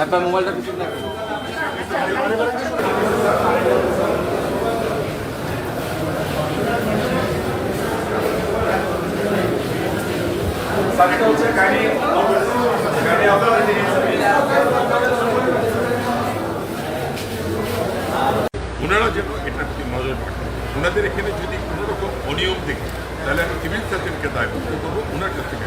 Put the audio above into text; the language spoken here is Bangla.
আপনার মোবাইলটা কিছু না ওনারা যেন এটার প্রতি নজর রাখেন? ওনাদের এখানে যদি কোনো রকম অনিয়ম দেখে তাহলে আমি সিভিল সার্জনকে দায়বদ্ধ করব ওনার কাছ থেকে